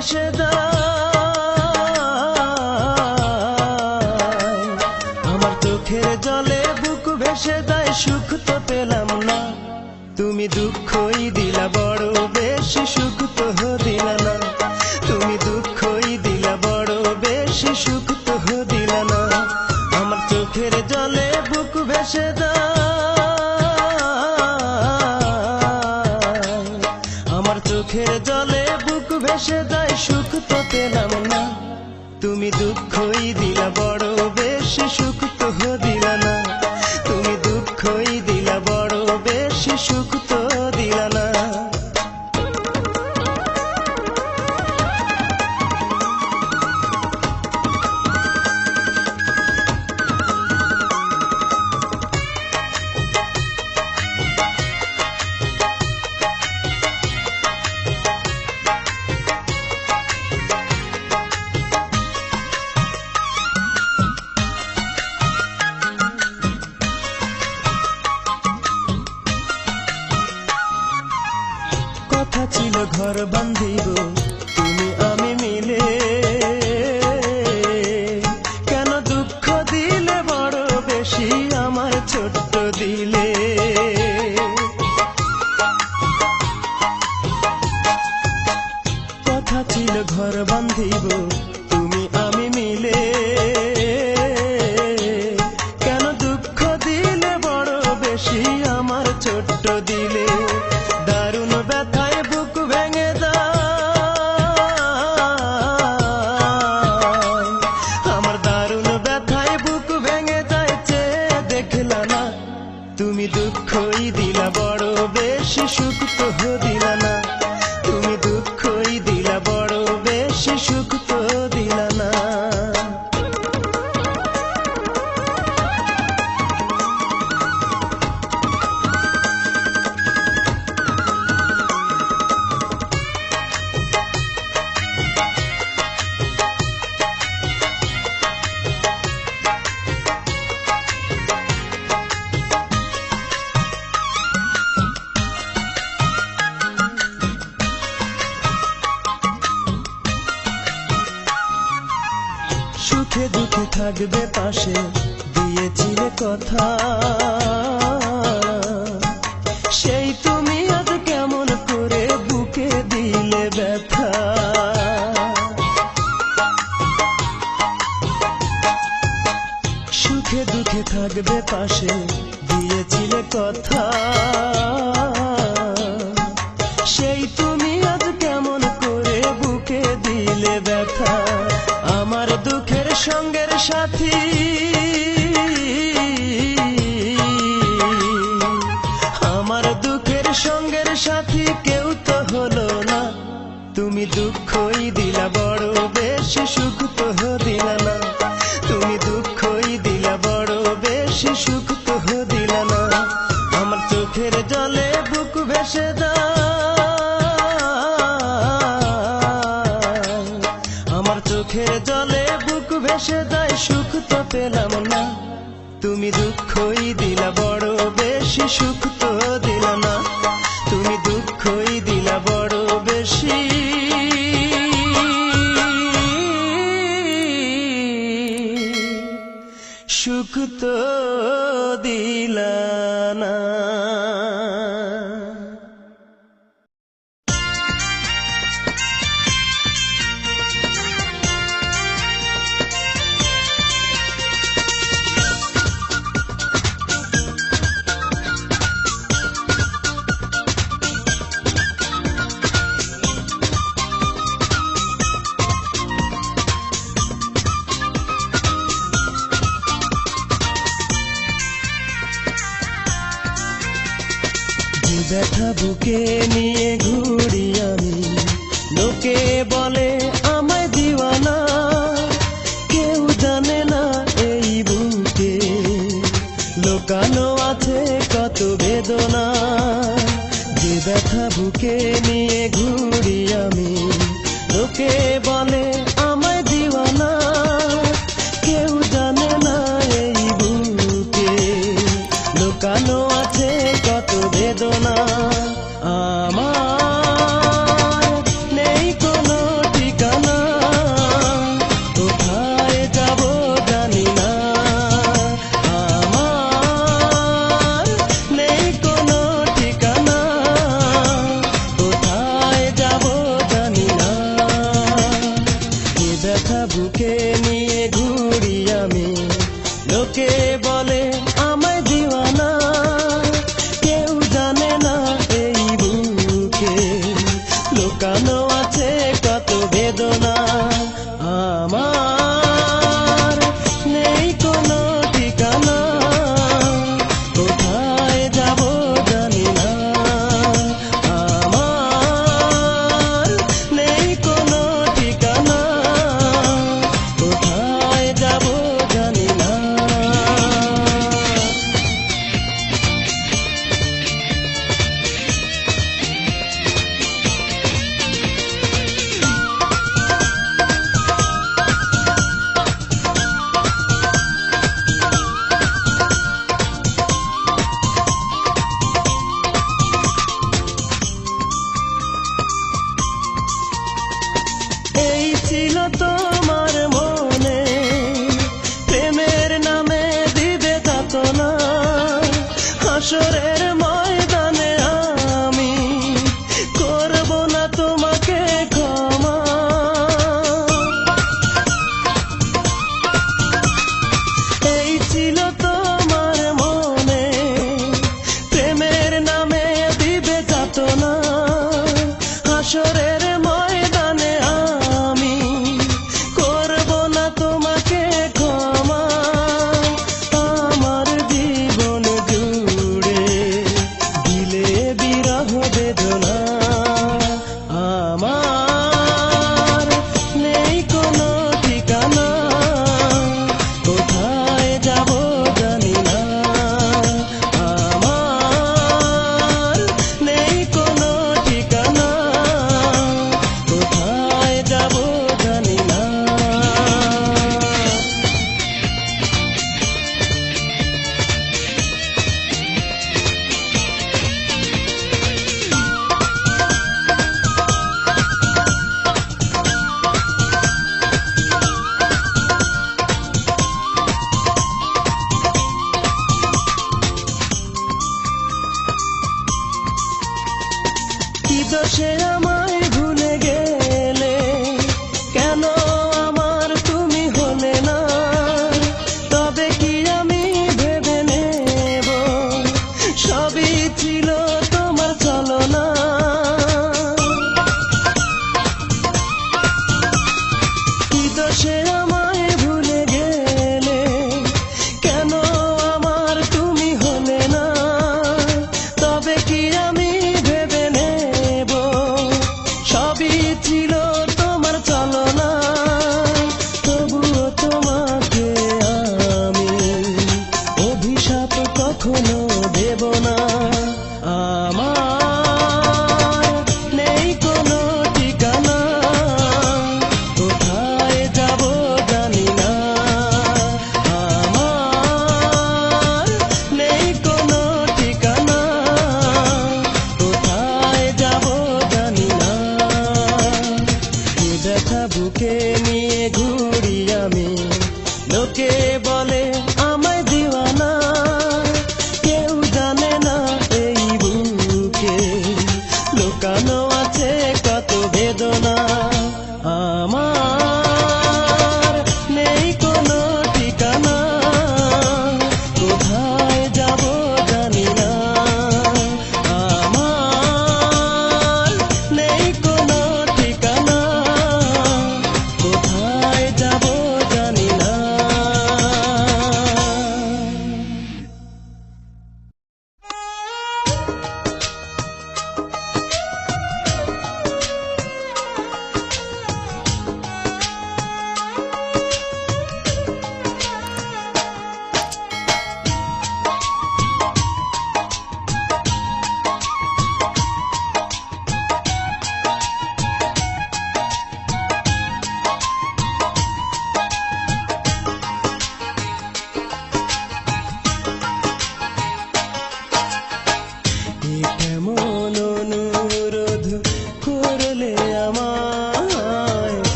বুক আমার চোখের জলে বুক ভেসে দেয় সুখ, তো পেলাম না। তুমি দুঃখই দিলা, বড় বেশি সুখ তো দিলা বুক দায় সুখ তো পেলাম না। তুমি দুঃখই দিলা বড় বেশ সুখ তো দিলা সুখ সুখে থাকবে পাশে, দিয়েছিলে কথা। সেই তুমি আজ কেমন করে বুকে দিলে ব্যথা। আমার দুঃখের সঙ্গের সাথী। আমার দুঃখের সঙ্গের সাথী কেউ তো হলো না। তুমি দুঃখই দিলা, বড় বেশি সুখ চোখের জলে বুক ভেসে যায়, সুখ তো পেলাম না। তুমি দুঃখই দিলা, বড় বেশি সুখ তো দিলাম না। তুমি দুঃখই দিলা, বড় বেশি। সুখ তো ব্যথা বুকে নিয়ে ঘুরি আমি। লোকে বলে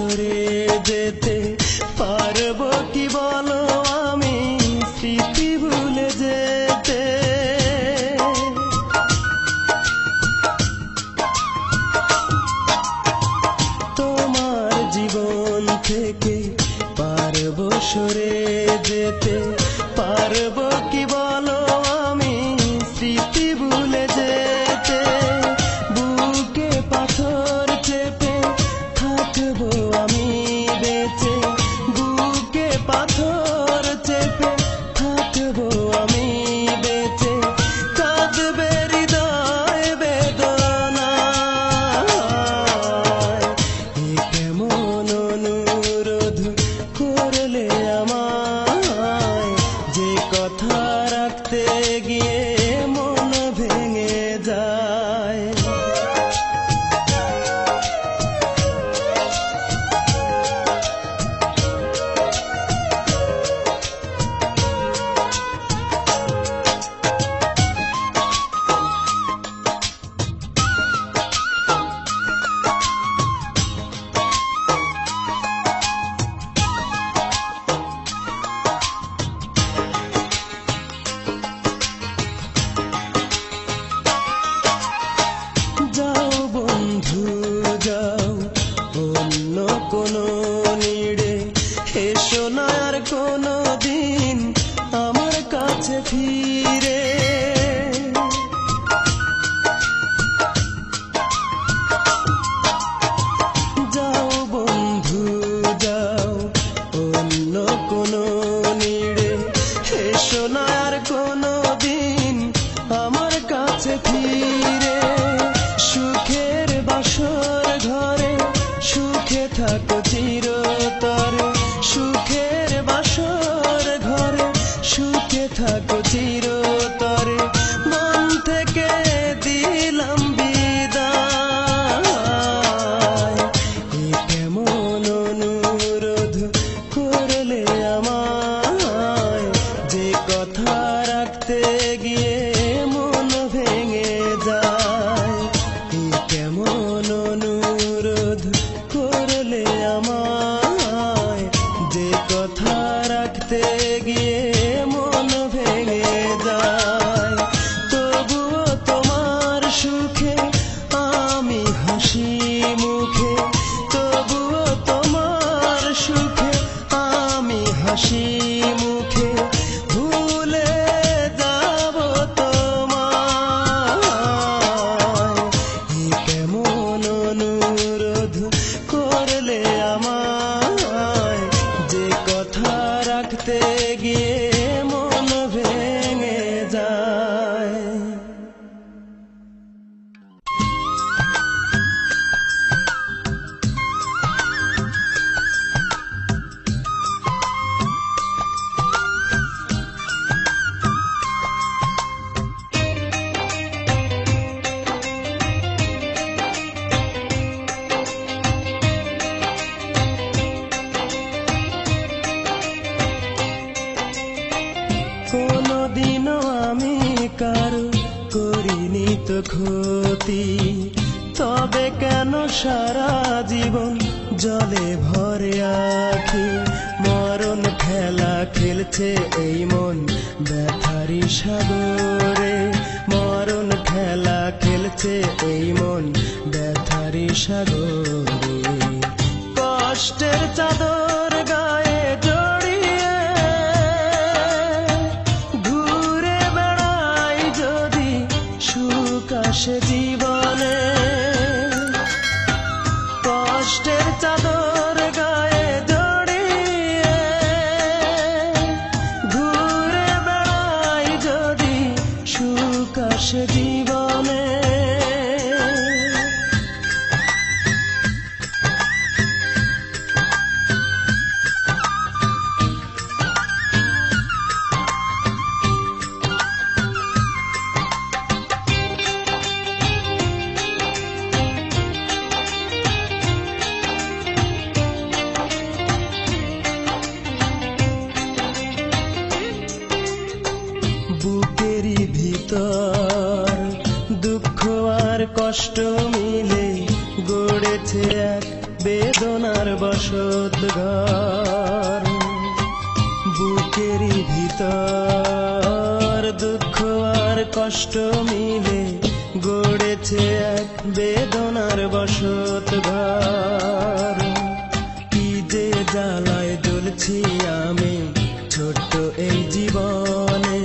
পারব সরে হাসি ক্ষতি। তবে কেন সারা জীবন জলে ভরে আছে মরণ খেলা খেলছে এই মন ব্যথারি সাগরে। মরণ খেলা খেলছে এই মন ব্যথারি সাগরে। কষ্টের চাদর বুকের ভিতর দুঃখ আর কষ্ট মিলে গড়েছে এক বেদনার বসত ঘর। কি যে জ্বালায় জ্বলছি আমি ছোট্ট এই জীবনে,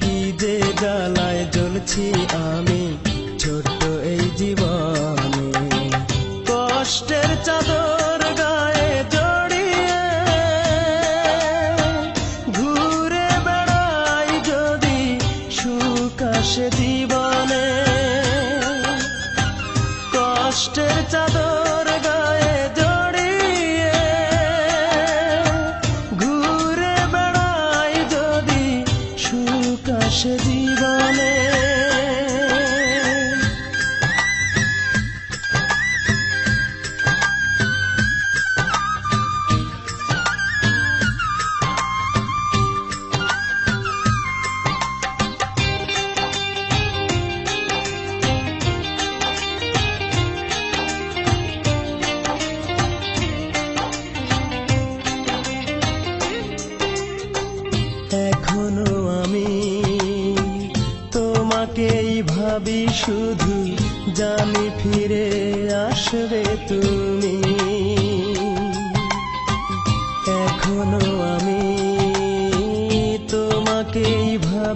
কি যে জ্বালায় জ্বলছি আমি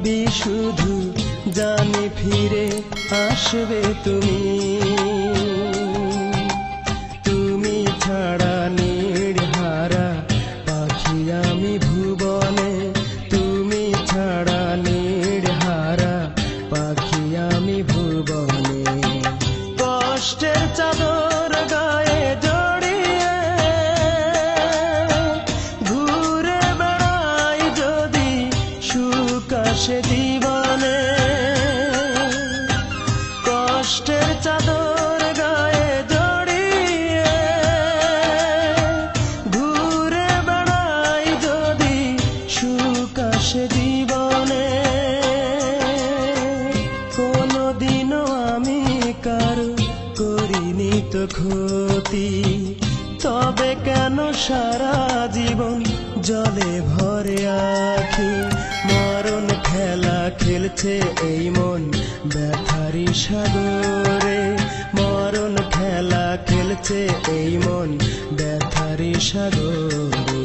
ভাবি শুধু জানি ফিরে আসবে তুমি। স্মৃতি তবে কেন সারা জীবন জলে ভরে আছি? মরণ খেলা খেলছে এই মন ব্যথারি সাগরে। মরণ খেলা খেলছে এই মন ব্যথারি সাগরে।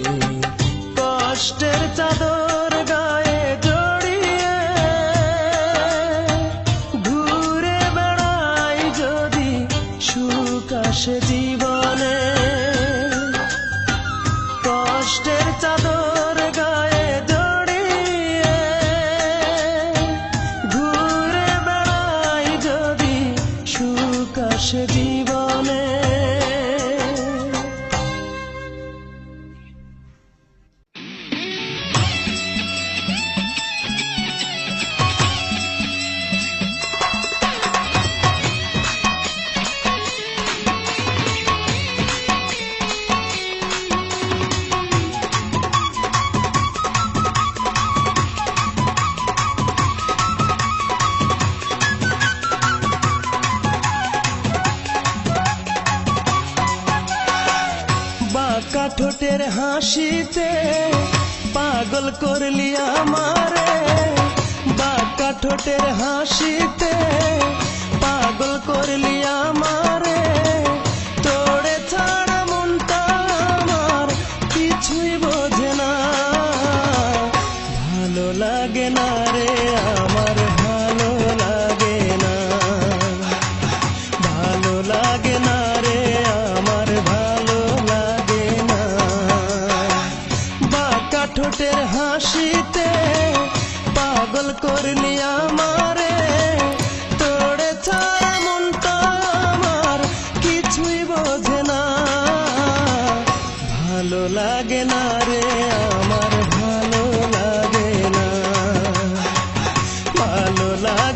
কষ্টের চাদর ঠোঁটের হাসিতে बोला